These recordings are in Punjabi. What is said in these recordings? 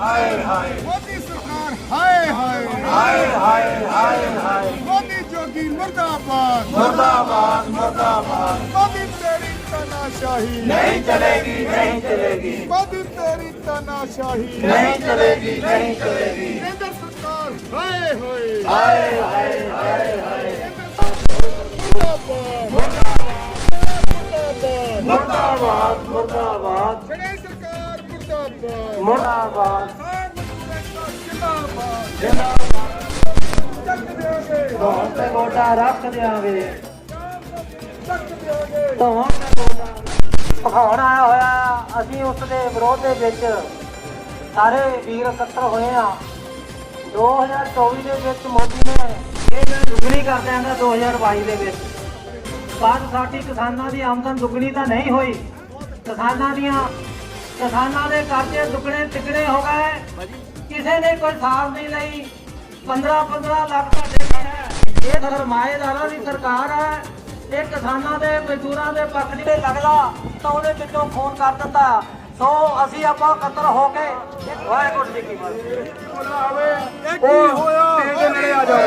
ਹਾਏ ਹਾਏ। ਮੋਦੀ ਸਰਕਾਰ ਹਾਏ ਹਾਏ। ਹਾਏ ਹਾਏ ਹਾਏ ਹਾਏ। ਮੋਦੀ ਜੋਗੀ ਮੁਰਦਾਬਾਦ। ਮੁਰਦਾਬਾਦ ਮੁਰਦਾਬਾਦ। ਮੋਦੀ ਤੇਰੀ ਤਨਾਸ਼ਾਹੀ। ਨਹੀਂ ਚਲੇਗੀ ਨਹੀਂ ਚਲੇਗੀ। ਮੋਦੀ ਤੇਰੀ ਤਨਾਸ਼ਾਹੀ। ਨਹੀਂ ਚਲੇਗੀ ਨਹੀਂ ਚਲੇਗੀ। ਕੇਂਦਰ ਸਰਕਾਰ ਹਾਏ ਹੋਏ। ਹਾਏ ਹਾਏ ਹਾਏ ਹਾਏ। ਮੁਰਦਾਬਾਦ। ਮੁਰਦਾਬਾਦ। ਮੁਰਦਾਬਾਦ ਮੁਰਦਾਬਾਦ। ਮੁਰਦਾਬਾਦ। ਧੌਣ ਤੇ ਗੋਡਾ ਰੱਖ ਦਿਆਂਗੇ। ਧੌਣ ਤੇ ਗੋਡਾ ਭਖਾਉਣ ਆਇਆ ਹੋਇਆ, ਅਸੀਂ ਉਸ ਦੇ ਵਿਰੋਧ ਦੇ ਵਿੱਚ ਸਾਰੇ ਵੀਰ ਇਕੱਤਰ ਹੋਏ ਆ 2024 ਦੇ ਵਿੱਚ ਮੋਦੀ ਨੇ ਇਹ ਜਿਹੜਾ ਦੁੱਗਣੀ ਕਰ ਦਿਆਂਗਾ 2022 ਦੇ ਵਿੱਚ। ਪਰ ਸਾਡੀ ਕਿਸਾਨਾਂ ਦੀ ਆਮਦਨ ਦੁੱਗਣੀ ਤਾਂ ਨਹੀਂ ਹੋਈ। ਕਿਸਾਨਾਂ ਦੀਆਂ ਕਿਸਾਨਾਂ ਦੇ ਕਰਜ਼ੇ ਦੁੱਗਣੇ ਤਿੱਗਣੇ ਹੋ ਗਏ। ਕਿਸੇ ਨੇ ਕੋਈ ਸਾਰ ਨਹੀਂ ਲਈ। 15 15 ਲੱਖ ਕੋਲ ਹੈ। ਇਹ ਸਰਮਾਏਦਾਰਾਂ ਦੀ ਸਰਕਾਰ ਹੈ। ਇਹ ਕਿਸਾਨਾਂ ਦੇ ਮਜ਼ਦੂਰਾਂ ਦੇ ਪੱਖ ਨਹੀਂ। ਲੱਗਦਾ ਤਾਂ ਉਹਦੇ ਵਿੱਚੋਂ ਫੋਨ ਕਰ ਦਿੰਦਾ ਸੋ ਅਸੀਂ ਆਪਾਂ ਇਕੱਤਰ ਹੋ ਕੇ ਵਾਹਿਗੁਰੂ ਜੀ ਕੀ ਫਤਿਹ। ਇਹ ਕੀ ਹੋਇਆ? ਤੇਰੇ ਨੇੜੇ ਆ ਜਾਓ।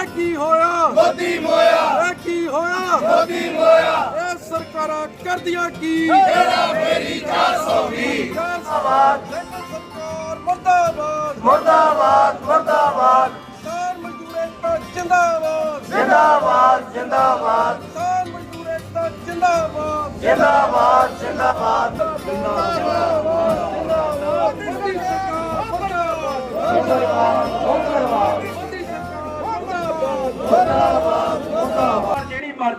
ਇਹ ਕੀ ਹੋਇਆ? ਮੋਦੀ ਮੋਇਆ। ਇਹ ਕੀ ਹੋਇਆ? ਮੋਦੀ ਮੋਇਆ। ਸਰਕਾਰਾਂ ਕਰਦੀਆਂ ਕੀ? ਤੇਰਾ ਮੇਰੀ 420 ਮੁਰਦਾਬਾਦ ਸਰਕਾਰ ਮਰਦਾਬਾਦ। ਮੁਰਦਾਬਾਦ ਮੁਰਦਾਬਾਦ। ਕਿਸਾਨ ਮਜ਼ਦੂਰ ਏਕਤਾ ਜਿੰਦਾਬਾਦ। ਜਿੰਦਾਬਾਦ ਜਿੰਦਾਬਾਦ। ਕਿਸਾਨ ਮਜ਼ਦੂਰ ਏਕਤਾ ਜਿੰਦਾਬਾਦ। ਜਿੰਦਾਬਾਦ ਜਿੰਦਾਬਾਦ। ਮੋਦੀ ਸਰਕਾਰ ਮਰਦਾਬਾਦ ਮੋਦੀ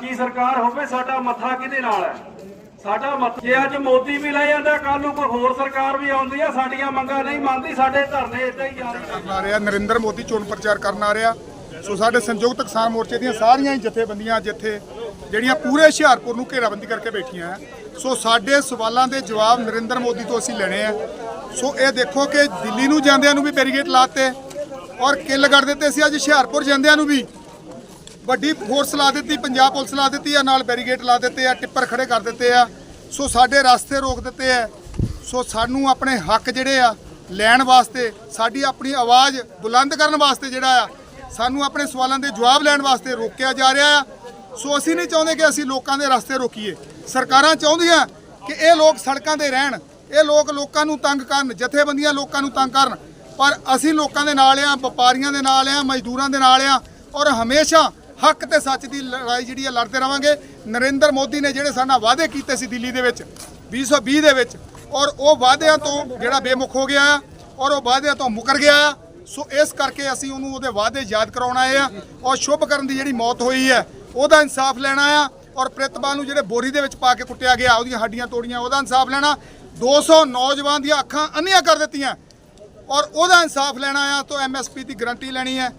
ਜਿਹੜੀ ਸਰਕਾਰ ਹੋਵੇ, ਸਾਡਾ ਮੱਥਾ ਕਿਹਦੇ ਨਾਲ ਹੈ? ਸਾਡਾ ਮੱਥਾ ਜੇ ਅੱਜ ਮੋਦੀ ਵੀ ਲੈ ਜਾਂਦਾ ਕੱਲ ਨੂੰ ਕੋਈ ਹੋਰ ਸਰਕਾਰ ਵੀ ਆਉਂਦੀ ਆ, ਸਾਡੀਆਂ ਮੰਗਾਂ ਨਹੀਂ ਮੰਨਦੀ, ਸਾਡੇ ਧਰਨੇ ਇਦਾਂ ਹੀ ਜਾਰੀ ਆ। ਰਿਹਾ, ਨਰਿੰਦਰ ਮੋਦੀ ਚੋਣ ਪ੍ਰਚਾਰ ਕਰਨ ਆ ਰਿਹਾ। ਸੋ ਸਾਡੇ ਸੰਯੁਕਤ ਕਿਸਾਨ ਮੋਰਚੇ ਦੀਆਂ ਸਾਰੀਆਂ ਹੀ ਜਥੇਬੰਦੀਆਂ ਜਿੱਥੇ ਜਿਹੜੀਆਂ ਪੂਰੇ ਹੁਸ਼ਿਆਰਪੁਰ ਨੂੰ ਘੇਰਾਬੰਦੀ ਕਰਕੇ ਬੈਠੀਆਂ ਹੈ। ਸੋ ਸਾਡੇ ਸਵਾਲਾਂ ਦੇ ਜਵਾਬ ਨਰਿੰਦਰ ਮੋਦੀ ਤੋਂ ਅਸੀਂ ਲੈਣੇ ਆ। ਸੋ ਇਹ ਦੇਖੋ ਕਿ ਦਿੱਲੀ ਨੂੰ ਜਾਂਦਿਆਂ ਨੂੰ ਵੀ ਬੈਰੀਗੇਡ ਲਾਤੇ ਔਰ ਕਿੱਲ ਕਰ ਦਿੱਤੇ ਸੀ ਅੱਜ ਹੁਸ਼ਿਆਰਪੁਰ ਜਾਂਦਿਆਂ ਨੂੰ ਵੀ। ਵੱਡੀ ਫੋਰਸ ਲਾ ਦਿੱਤੀ, ਪੰਜਾਬ ਪੁਲਿਸ ਲਾ ਦਿੱਤੀ ਆ, ਨਾਲ ਬੈਰੀਗੇਟ ਲਾ ਦਿੱਤੇ ਆ, ਟਿੱਪਰ ਖੜੇ ਕਰ ਦਿੱਤੇ ਆ। ਸੋ ਸਾਡੇ ਰਸਤੇ ਰੋਕ ਦਿੱਤੇ ਆ। ਸੋ ਸਾਨੂੰ ਆਪਣੇ ਹੱਕ ਜਿਹੜੇ ਆ ਲੈਣ ਵਾਸਤੇ, ਸਾਡੀ ਆਪਣੀ ਆਵਾਜ਼ ਬੁਲੰਦ ਕਰਨ ਵਾਸਤੇ ਜਿਹੜਾ ਆ, ਸਾਨੂੰ ਆਪਣੇ ਸਵਾਲਾਂ ਦੇ ਜਵਾਬ ਲੈਣ ਵਾਸਤੇ ਰੋਕਿਆ ਜਾ ਰਿਹਾ ਆ। ਸੋ ਅਸੀਂ ਨਹੀਂ ਚਾਹੁੰਦੇ ਕਿ ਅਸੀਂ ਲੋਕਾਂ ਦੇ ਰਸਤੇ ਰੋਕੀਏ। ਸਰਕਾਰਾਂ ਚਾਹੁੰਦੀਆਂ ਕਿ ਇਹ ਲੋਕ ਸੜਕਾਂ ਤੇ ਰਹਿਣ, ਇਹ ਲੋਕ ਲੋਕਾਂ ਨੂੰ ਤੰਗ ਕਰਨ, ਜਥੇਬੰਦੀਆਂ ਲੋਕਾਂ ਨੂੰ ਤੰਗ ਕਰਨ। ਪਰ ਅਸੀਂ ਲੋਕਾਂ ਦੇ ਨਾਲ ਆ, ਵਪਾਰੀਆਂ ਦੇ ਨਾਲ ਆ, ਮਜ਼ਦੂਰਾਂ ਦੇ ਨਾਲ ਆ ਔਰ ਹਮੇਸ਼ਾ ਹੱਕ ਤੇ ਸੱਚ ਦੀ ਲੜਾਈ ਜਿਹੜੀ ਆ, ਲੜਦੇ ਰਵਾਂਗੇ। ਨਰਿੰਦਰ ਮੋਦੀ ਨੇ ਜਿਹੜੇ ਸਾਡਾ ਵਾਅਦੇ ਕੀਤੇ ਸੀ ਦਿੱਲੀ ਦੇ ਵਿੱਚ 2020 ਦੇ ਵਿੱਚ, ਔਰ ਉਹ ਵਾਅਦਿਆਂ ਤੋਂ ਜਿਹੜਾ ਬੇਮੁਖ ਹੋ ਗਿਆ ਆ, ਔਰ ਉਹ ਵਾਅਦਿਆਂ ਤੋਂ ਮੁਕਰ ਗਿਆ ਆ। ਸੋ ਇਸ ਕਰਕੇ ਅਸੀਂ ਉਹਨੂੰ ਉਹਦੇ ਵਾਅਦੇ ਯਾਦ ਕਰਾਉਣ ਆਏ ਆ, ਔਰ ਸ਼ੁਭ ਕਰਨ ਦੀ ਜਿਹੜੀ ਮੌਤ ਹੋਈ ਹੈ, ਉਹਦਾ ਇਨਸਾਫ ਲੈਣਾ ਆ, ਔਰ ਪ੍ਰਿਤਪਾਲ ਨੂੰ ਜਿਹੜੇ ਬੋਰੀ ਦੇ ਵਿੱਚ ਪਾ ਕੇ ਕੁੱਟਿਆ ਗਿਆ, ਉਹਦੀਆਂ ਹੱਡੀਆਂ ਤੋੜੀਆਂ, ਉਹਦਾ ਇਨਸਾਫ ਲੈਣਾ। 200 ਨੌਜਵਾਨ ਦੀਆਂ ਅੱਖਾਂ ਅੰਨੀਆਂ ਕਰ ਦਿੱਤੀਆਂ, ਔਰ ਉਹਦਾ ਇਨਸਾਫ ਲੈਣਾ ਆ, ਤਾਂ ਐਮਐਸਪੀ ਦੀ ਗਰੰਟੀ ਲੈਣੀ ਹੈ।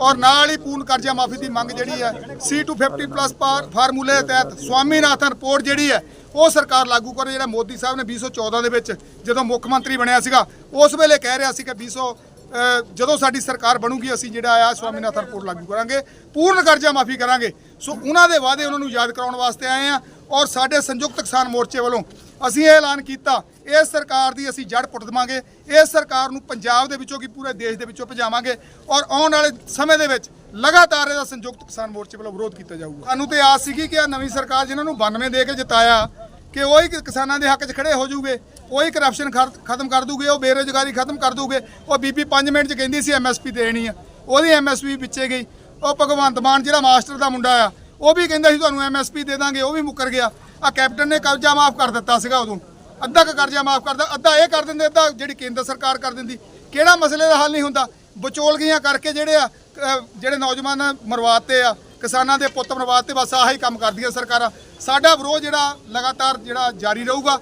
ਔਰ ਨਾਲ ਹੀ ਪੂਰਨ ਕਰਜ਼ਾ ਮਾਫੀ ਦੀ ਮੰਗ ਜਿਹੜੀ ਹੈ C250 ਪਲੱਸ ਫਾਰਮੂਲੇ ਦੇ ਤਹਿਤ ਸਵਾਮੀਨਾਥਨ ਰਿਪੋਰਟ ਜਿਹੜੀ ਹੈ ਉਹ ਸਰਕਾਰ ਲਾਗੂ ਕਰੇ ਜਿਹੜਾ ਮੋਦੀ ਸਾਹਿਬ ਨੇ 2014 ਦੇ ਵਿੱਚ ਜਦੋਂ ਮੁੱਖ ਮੰਤਰੀ ਬਣਿਆ ਸੀਗਾ ਉਸ ਵੇਲੇ ਕਹਿ ਰਿਹਾ ਸੀ ਕਿ 2000 ਅ, ਜਦੋਂ ਸਾਡੀ ਸਰਕਾਰ ਬਣੂਗੀ ਅਸੀਂ ਜਿਹੜਾ ਆ ਸਵਾਮੀਨਾਥਨ ਰਿਪੋਰਟ ਲਾਗੂ ਕਰਾਂਗੇ ਪੂਰਨ ਕਰਜ਼ਾ ਮਾਫੀ ਕਰਾਂਗੇ। ਸੋ ਉਹਨਾਂ ਦੇ ਵਾਅਦੇ ਉਹਨਾਂ ਨੂੰ ਯਾਦ ਕਰਾਉਣ ਵਾਸਤੇ ਆਏ ਆ ਔਰ ਸਾਡੇ ਸੰਯੁਕਤ ਕਿਸਾਨ ਮੋਰਚੇ ਵੱਲੋਂ ਅਸੀਂ ਇਹ ਐਲਾਨ ਕੀਤਾ, ਇਸ ਸਰਕਾਰ ਦੀ ਅਸੀਂ ਜੜ ਪੁੱਟ ਦੇਵਾਂਗੇ, ਇਸ ਸਰਕਾਰ ਨੂੰ ਪੰਜਾਬ ਦੇ ਵਿੱਚੋਂ ਕੀ ਪੂਰੇ ਦੇਸ਼ ਦੇ ਵਿੱਚੋਂ ਭਜਾਵਾਂਗੇ ਔਰ ਆਉਣ ਵਾਲੇ ਸਮੇਂ ਦੇ ਵਿੱਚ ਲਗਾਤਾਰ ਇਹਦਾ ਸੰਯੁਕਤ ਕਿਸਾਨ ਮੋਰਚੇ ਵੱਲੋਂ ਵਿਰੋਧ ਕੀਤਾ ਜਾਊਗਾ। ਸਾਨੂੰ ਤੇ ਆਸ ਸੀਗੀ ਕਿ ਆ ਨਵੀਂ ਸਰਕਾਰ ਜਿਨ੍ਹਾਂ ਨੂੰ 92 ਦੇ ਕੇ ਜਿਤਾਇਆ, ਕਿ ਉਹੀ ਕਿ ਕਿਸਾਨਾਂ ਦੇ ਹੱਕ 'ਚ ਖੜੇ ਹੋ ਜੂਗੇ ਉਹੀ ਕਰਪਸ਼ਨ ਖਤਮ ਕਰ ਦੂਗੇ, ਉਹ ਬੇਰੁਜ਼ਗਾਰੀ ਖਤਮ ਕਰ ਦੂਗੇ, ਉਹ ਬੀਬੀ 5 ਮਿੰਟ 'ਚ ਕਹਿੰਦੀ ਸੀ ਐਮਐਸਪੀ ਦੇਣੀ ਆ, ਉਹਦੀ ਐਮਐਸਪੀ ਪਿੱਛੇ ਗਈ, ਉਹ ਭਗਵੰਤ ਮਾਨ ਜਿਹੜਾ ਮਾਸਟਰ ਦਾ ਮੁੰਡਾ ਆ, ਉਹ ਵੀ ਕਹਿੰਦਾ ਸੀ, ਤੁਹਾਨੂੰ ਐਮਐਸਪੀ ਦੇ ਦਾਂਗੇ ਉਹ ਵੀ ਮੁੱਕਰ ਗਿਆ। ਆ ਕੈਪਟਨ ਨੇ ਕਰਜ਼ਾ ਮਾਫ ਕਰ ਦਿੱਤਾ ਸੀਗਾ ਉਦੋਂ। ਅੱਧਾ ਕੁ ਕਰਜ਼ਾ ਮਾਫ ਕਰਦਾ ਅੱਧਾ ਇਹ ਕਰ ਦਿੰਦੇ, ਅੱਧਾ ਜਿਹੜੀ ਕੇਂਦਰ ਸਰਕਾਰ ਕਰ ਦਿੰਦੀ। ਕਿਹੜਾ ਮਸਲੇ ਦਾ ਹੱਲ ਨਹੀਂ ਹੁੰਦਾ? ਵਿਚੋਲਗੀਆਂ ਕਰਕੇ ਜਿਹੜੇ ਆ ਜਿਹੜੇ ਨੌਜਵਾਨ ਮਰਵਾਤੇ ਆ, ਕਿਸਾਨਾਂ ਦੇ ਪੁੱਤ ਮਰਵਾਤੇ, ਬਸ ਆਹੀ ਕੰਮ ਕਰਦੀਆਂ ਸਰਕਾਰਾਂ। ਸਾਡਾ ਵਿਰੋਧ ਜਿਹੜਾ, ਲਗਾਤਾਰ ਜਿਹੜਾ ਜਾਰੀ ਰਹੂਗਾ